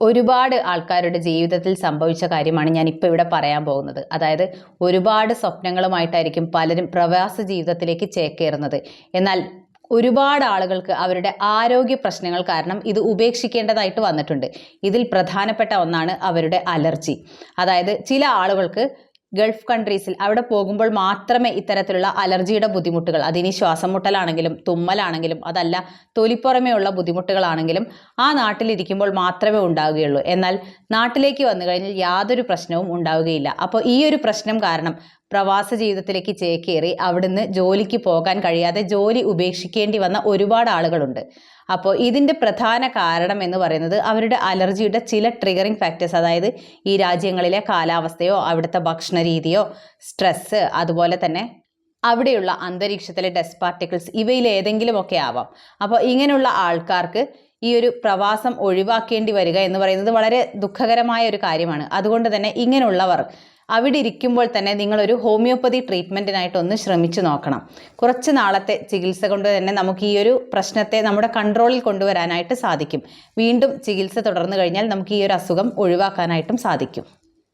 ഒരുപാട് ആൾക്കാരുടെ ജീവിതത്തിൽ സംഭവിച്ച കാര്യമാണ് ഞാൻ ഇപ്പോൾ ഇവിടെ പറയാൻ പോകുന്നത്. അതായത് ഒരുപാട് സ്വപ്നങ്ങളുമായിട്ടായിരിക്കും പലരും പ്രവാസ ജീവിതത്തിലേക്ക് ചേക്കേറുന്നത്. എന്നാൽ ഒരുപാട് ആളുകൾക്ക് അവരുടെ ആരോഗ്യ പ്രശ്നങ്ങൾ കാരണം ഇത് ഉപേക്ഷിക്കേണ്ടതായിട്ട് വന്നിട്ടുണ്ട്. ഇതിൽ പ്രധാനപ്പെട്ട ഒന്നാണ് അവരുടെ അലർജി. അതായത് ചില ആളുകൾക്ക് ഗൾഫ് കൺട്രീസിൽ അവിടെ പോകുമ്പോൾ മാത്രമേ ഇത്തരത്തിലുള്ള അലർജിയുടെ ബുദ്ധിമുട്ടുകൾ അതിനി ശ്വാസം മുട്ടലാണെങ്കിലും തുമ്മലാണെങ്കിലും അതല്ല തൊലിപ്പുറമെയുള്ള ബുദ്ധിമുട്ടുകളാണെങ്കിലും ആ നാട്ടിലിരിക്കുമ്പോൾ മാത്രമേ ഉണ്ടാവുകയുള്ളൂ. എന്നാൽ നാട്ടിലേക്ക് വന്നു കഴിഞ്ഞാൽ യാതൊരു പ്രശ്നവും ഉണ്ടാവുകയില്ല. അപ്പോൾ ഈ ഒരു പ്രശ്നം കാരണം പ്രവാസ ജീവിതത്തിലേക്ക് ചേക്കേറി അവിടുന്ന് ജോലിക്ക് പോകാൻ കഴിയാതെ ജോലി ഉപേക്ഷിക്കേണ്ടി വന്ന ഒരുപാട് ആളുകളുണ്ട്. അപ്പോൾ ഇതിന്റെ പ്രധാന കാരണം എന്ന് പറയുന്നത് അവരുടെ അലർജിയുടെ ചില ട്രിഗറിങ് ഫാക്ടേഴ്സ് അതായത് ഈ രാജ്യങ്ങളിലെ കാലാവസ്ഥയോ അവിടുത്തെ ഭക്ഷണ രീതിയോ സ്ട്രെസ്സ് അതുപോലെ തന്നെ അവിടെയുള്ള അന്തരീക്ഷത്തിലെ ഡസ്റ്റ് പാർട്ടിക്കിൾസ് ഇവയിൽ ഏതെങ്കിലുമൊക്കെ ആവാം. അപ്പോൾ ഇങ്ങനെയുള്ള ആൾക്കാർക്ക് ഈ ഒരു പ്രവാസം ഒഴിവാക്കേണ്ടി വരിക എന്ന് പറയുന്നത് വളരെ ദുഃഖകരമായ ഒരു കാര്യമാണ്. അതുകൊണ്ട് തന്നെ ഇങ്ങനെയുള്ളവർ അവിടെ ഇരിക്കുമ്പോൾ തന്നെ നിങ്ങളൊരു ഹോമിയോപ്പതി ട്രീറ്റ്മെന്റിനായിട്ട് ഒന്ന് ശ്രമിച്ചു നോക്കണം. കുറച്ച് നാളത്തെ ചികിത്സ കൊണ്ട് തന്നെ നമുക്ക് ഈ ഒരു പ്രശ്നത്തെ നമ്മുടെ കൺട്രോളിൽ കൊണ്ടുവരാനായിട്ട് സാധിക്കും. വീണ്ടും ചികിത്സ തുടർന്നു കഴിഞ്ഞാൽ നമുക്ക് ഈ ഒരു അസുഖം ഒഴിവാക്കാനായിട്ടും സാധിക്കും.